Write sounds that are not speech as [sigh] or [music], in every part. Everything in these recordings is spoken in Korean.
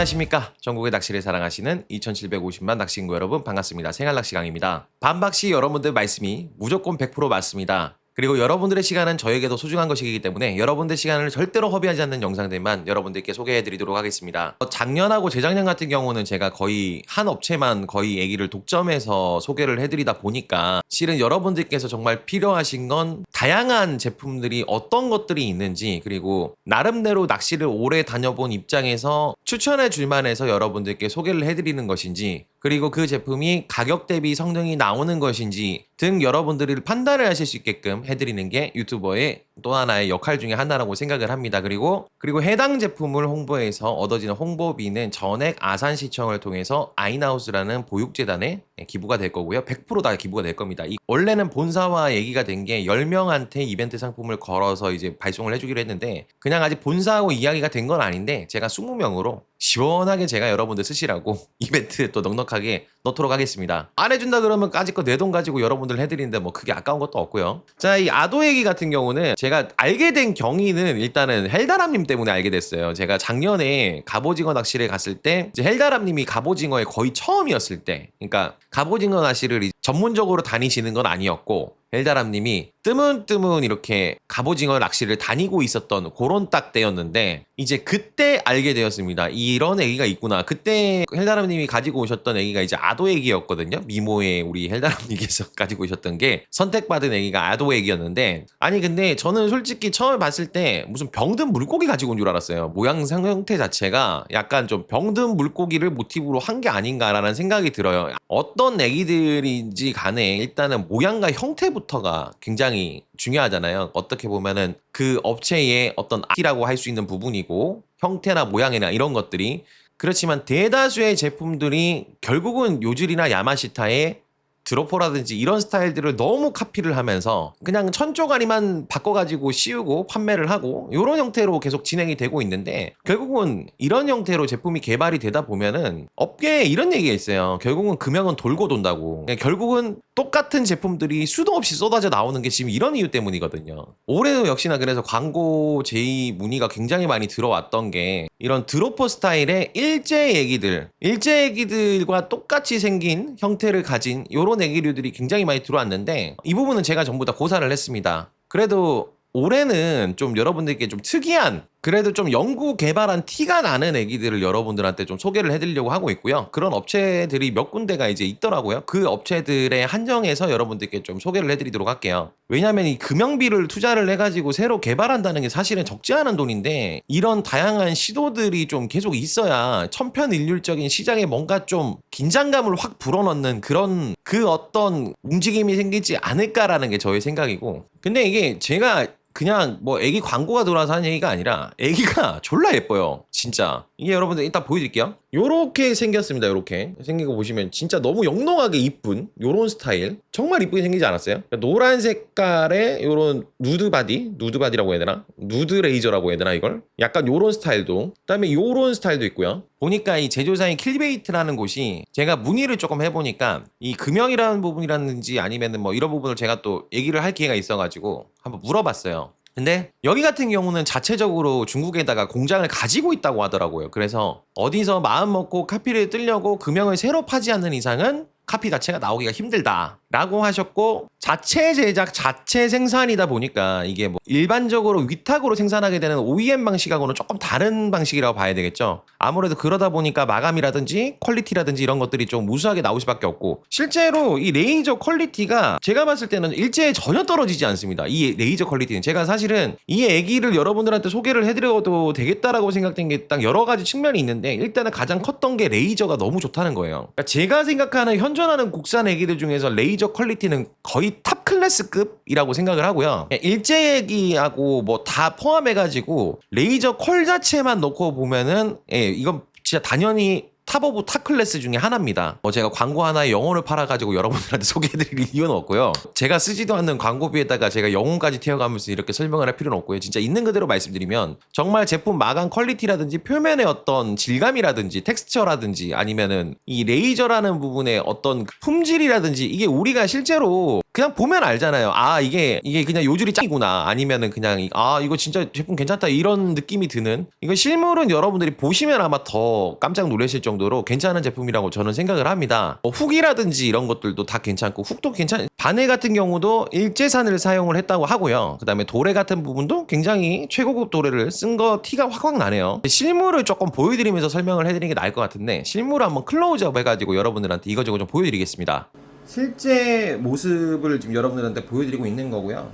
안녕하십니까. 전국의 낚시를 사랑하시는 2750만 낚시인구 여러분 반갑습니다. 생활낚시 강입니다. 반박시 여러분들 말씀이 무조건 100% 맞습니다. 그리고 여러분들의 시간은 저에게도 소중한 것이기 때문에 여러분들 시간을 절대로 허비하지 않는 영상들만 여러분들께 소개해 드리도록 하겠습니다. 어, 작년하고 재작년 같은 경우는 제가 거의 한 업체만 거의 얘기를 독점해서 소개를 해드리다 보니까 실은 여러분들께서 정말 필요하신 건 다양한 제품들이 어떤 것들이 있는지 그리고 나름대로 낚시를 오래 다녀본 입장에서 추천해 줄 만해서 여러분들께 소개를 해드리는 것인지 그리고 그 제품이 가격 대비 성능이 나오는 것인지 등 여러분들이 판단을 하실 수 있게끔 해드리는 게 유튜버의 또 하나의 역할 중에 하나라고 생각을 합니다. 그리고 그리고 해당 제품을 홍보해서 얻어지는 홍보비는 전액 아산시청을 통해서 아이나우스라는 보육재단에 기부가 될 거고요. 100%다 기부가 될 겁니다. 이 원래는 본사와 얘기가 된 게 10명한테 이벤트 상품을 걸어서 이제 발송을 해주기로 했는데 그냥 아직 본사하고 이야기가 된 건 아닌데 제가 20명으로 시원하게 제가 여러분들 쓰시라고 [laughs] 이벤트 또 넉넉하게 넣도록 하겠습니다. 안 해준다 그러면 까짓 거 내 돈 가지고 여러분들 해드리는데 뭐 크게 아까운 것도 없고요. 자, 이 아도 얘기 같은 경우는 제가 알게 된 경위는 일단은 헬다람님 때문에 알게 됐어요. 제가 작년에 갑오징어 낚시를 갔을 때 이제 헬다람님이 갑오징어에 거의 처음이었을 때, 그러니까 갑오징어 낚시를 이- 전문적으로 다니시는 건 아니었고 헬다람님이 뜨문뜨문 이렇게 갑오징어 낚시를 다니고 있었던 그런 딱 때였는데 이제 그때 알게 되었습니다. 이런 애기가 있구나. 그때 헬다람님이 가지고 오셨던 애기가 이제 아도 애기였거든요. 미모의 우리 헬다람님께서 [laughs] 가지고 오셨던 게 선택받은 애기가 아도 애기였는데 아니 근데 저는 솔직히 처음에 봤을 때 무슨 병든 물고기 가지고 온 줄 알았어요. 모양상 형태 자체가 약간 좀 병든 물고기를 모티브로 한 게 아닌가라는 생각이 들어요. 어떤 애기들 인지 간에 일단은 모양과 형태부터가 굉장히 중요하잖아요. 어떻게 보면은 그 업체의 어떤 아이라고 할 수 있는 부분이고 형태나 모양이나 이런 것들이 그렇지만 대다수의 제품들이 결국은 요즐이나 야마시타의 드로퍼라든지 이런 스타일들을 너무 카피를 하면서 그냥 천조가리만 바꿔가지고 씌우고 판매를 하고 이런 형태로 계속 진행이 되고 있는데 결국은 이런 형태로 제품이 개발이 되다 보면은 업계에 이런 얘기가 있어요. 결국은 금형은 돌고 돈다고. 그러니까 결국은 똑같은 제품들이 수도 없이 쏟아져 나오는 게 지금 이런 이유 때문이거든요. 올해도 역시나 그래서 광고 제의 문의가 굉장히 많이 들어왔던 게 이런 드로퍼 스타일의 일제 얘기들, 일제 얘기들과 똑같이 생긴 형태를 가진 이런 애기류들이 굉장히 많이 들어왔는데 이 부분은 제가 전부 다 고사를 했습니다. 그래도 올해는 좀 여러분들께 좀 특이한 그래도 좀 연구 개발한 티가 나는 애기들을 여러분들한테 좀 소개를 해드리려고 하고 있고요. 그런 업체들이 몇 군데가 이제 있더라고요. 그 업체들의 한정해서 여러분들께 좀 소개를 해드리도록 할게요. 왜냐하면 이 금형비를 투자를 해가지고 새로 개발한다는 게 사실은 적지 않은 돈인데 이런 다양한 시도들이 좀 계속 있어야 천편일률적인 시장에 뭔가 좀 긴장감을 확 불어넣는 그런 그 어떤 움직임이 생기지 않을까라는 게 저의 생각이고 근데 이게 제가 그냥 뭐 애기 광고가 돌아서 하는 얘기가 아니라 애기가 [laughs] 졸라 예뻐요 진짜. 이게 여러분들 이따 보여드릴게요 요렇게 생겼습니다 요렇게. 생긴 거 보시면 진짜 너무 영롱하게 이쁜 요런 스타일. 정말 이쁘게 생기지 않았어요? 노란 색깔의 요런 누드 바디 누드 바디라고 해야 되나? 누드 레이저라고 해야 되나 이걸? 약간 요런 스타일도. 그다음에 요런 스타일도 있고요. 보니까 이 제조사인 킬베이트라는 곳이 제가 문의를 조금 해보니까 이 금형이라는 부분이라든지 아니면은 뭐 이런 부분을 제가 또 얘기를 할 기회가 있어가지고 한번 물어봤어요. 근데 여기 같은 경우는 자체적으로 중국에다가 공장을 가지고 있다고 하더라고요. 그래서 어디서 마음 먹고 카피를 뜨려고 금형을 새로 파지 않는 이상은 카피 자체가 나오기가 힘들다 라고 하셨고 자체 제작 자체 생산이다 보니까 이게 뭐 일반적으로 위탁으로 생산하게 되는 OEM 방식하고는 조금 다른 방식이라고 봐야 되겠죠. 아무래도 그러다 보니까 마감이라든지 퀄리티라든지 이런 것들이 좀 우수하게 나올 수밖에 없고 실제로 이 레이저 퀄리티가 제가 봤을 때는 일제에 전혀 떨어지지 않습니다. 이 레이저 퀄리티는. 제가 사실은 이 애기를 여러분들한테 소개를 해드려도 되겠다라고 생각된 게 딱 여러 가지 측면이 있는데 일단은 가장 컸던 게 레이저가 너무 좋다는 거예요. 그러니까 제가 생각하는 현존하는 국산 애기들 중에서 레이저 퀄리티는 거의 탑 클래스급이라고 생각을 하고요. 일제 얘기하고 뭐 다 포함해가지고 레이저 퀄 자체만 놓고 보면은 예, 이건 진짜 단연히 탑 오브 탑 클래스 중에 하나입니다. 뭐 제가 광고 하나에 영혼을 팔아가지고 여러분들한테 [laughs] 소개해드릴 이유는 없고요. 제가 쓰지도 않는 광고비에다가 제가 영혼까지 튀어가면서 이렇게 설명을 할 필요는 없고요. 진짜 있는 그대로 말씀드리면 정말 제품 마감 퀄리티라든지 표면의 어떤 질감이라든지 텍스처라든지 아니면은 이 레이저라는 부분의 어떤 품질이라든지 이게 우리가 실제로 그냥 보면 알잖아요. 아 이게 이게 그냥 요줄이 짱이구나. 아니면은 그냥 이- 아 이거 진짜 제품 괜찮다 이런 느낌이 드는. 이거 실물은 여러분들이 보시면 아마 더 깜짝 놀라실 정도로 괜찮은 제품이라고 저는 생각을 합니다. 뭐 훅이라든지 이런 것들도 다 괜찮고 훅도 괜찮. 바늘 같은 경우도 일제산을 사용을 했다고 하고요. 그다음에 도래 같은 부분도 굉장히 최고급 도래를 쓴 거 티가 확확 나네요. 실물을 조금 보여드리면서 설명을 해드리는 게 나을 것 같은데 실물 한번 클로즈업 해가지고 여러분들한테 이거저거 좀 보여드리겠습니다. 실제 모습을 지금 여러분들한테 보여드리고 있는 거고요.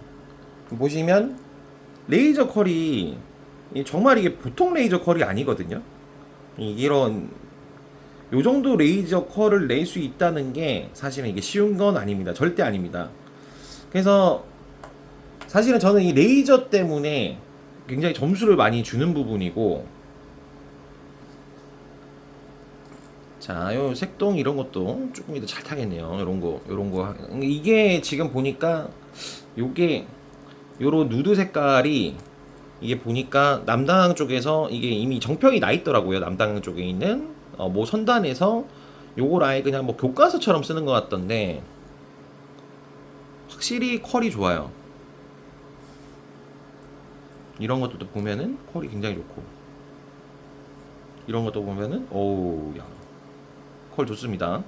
보시면 레이저 컬이 이 정말 이게 보통 레이저 컬이 아니거든요. 이- 이런 요 정도 레이저 컬을 낼 수 있다는 게 사실은 이게 쉬운 건 아닙니다. 절대 아닙니다. 그래서 사실은 저는 이 레이저 때문에 굉장히 점수를 많이 주는 부분이고 자, 요 색동 이런 것도 조금 이더 잘 타겠네요. 이런 거, 이런 거. 이게 지금 보니까 요게 요런 누드 색깔이 이게 보니까 남당 쪽에서 이게 이미 정평이 나 있더라고요. 남당 쪽에 있는 어, 뭐 선단에서 요걸 아예 그냥 뭐 교과서처럼 쓰는 것 같던데 확실히 컬이 좋아요. 이런 것도 보면은 컬이 굉장히 좋고 이런 것도 보면은 오우 야 컬 좋습니다.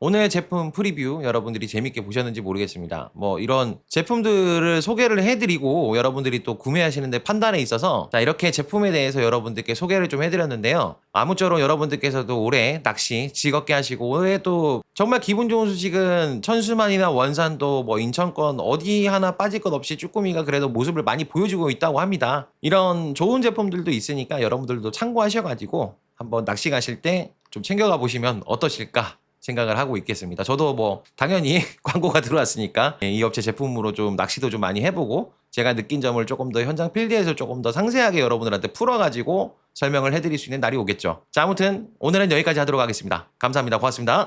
오늘 제품 프리뷰 여러분들이 재밌게 보셨는지 모르겠습니다. 뭐 이런 제품들을 소개를 해드리고 여러분들이 또 구매하시는데 판단에 있어서 자 이렇게 제품에 대해서 여러분들께 소개를 좀 해드렸는데요. 아무쪼록 여러분들께서도 올해 낚시 즐겁게 하시고 올해 또 정말 기분 좋은 소식은 천수만이나 원산도 뭐 인천권 어디 하나 빠질 것 없이 쭈꾸미가 그래도 모습을 많이 보여주고 있다고 합니다. 이런 좋은 제품들도 있으니까 여러분들도 참고하셔가지고 한번 낚시 가실 때 좀 챙겨가 보시면 어떠실까 생각을 하고 있겠습니다. 저도 뭐 당연히 [laughs] 광고가 들어왔으니까 이 업체 제품으로 좀 낚시도 좀 많이 해보고 제가 느낀 점을 조금 더 현장 필드에서 조금 더 상세하게 여러분들한테 풀어가지고 설명을 해드릴 수 있는 날이 오겠죠. 자 아무튼 오늘은 여기까지 하도록 하겠습니다. 감사합니다. 고맙습니다.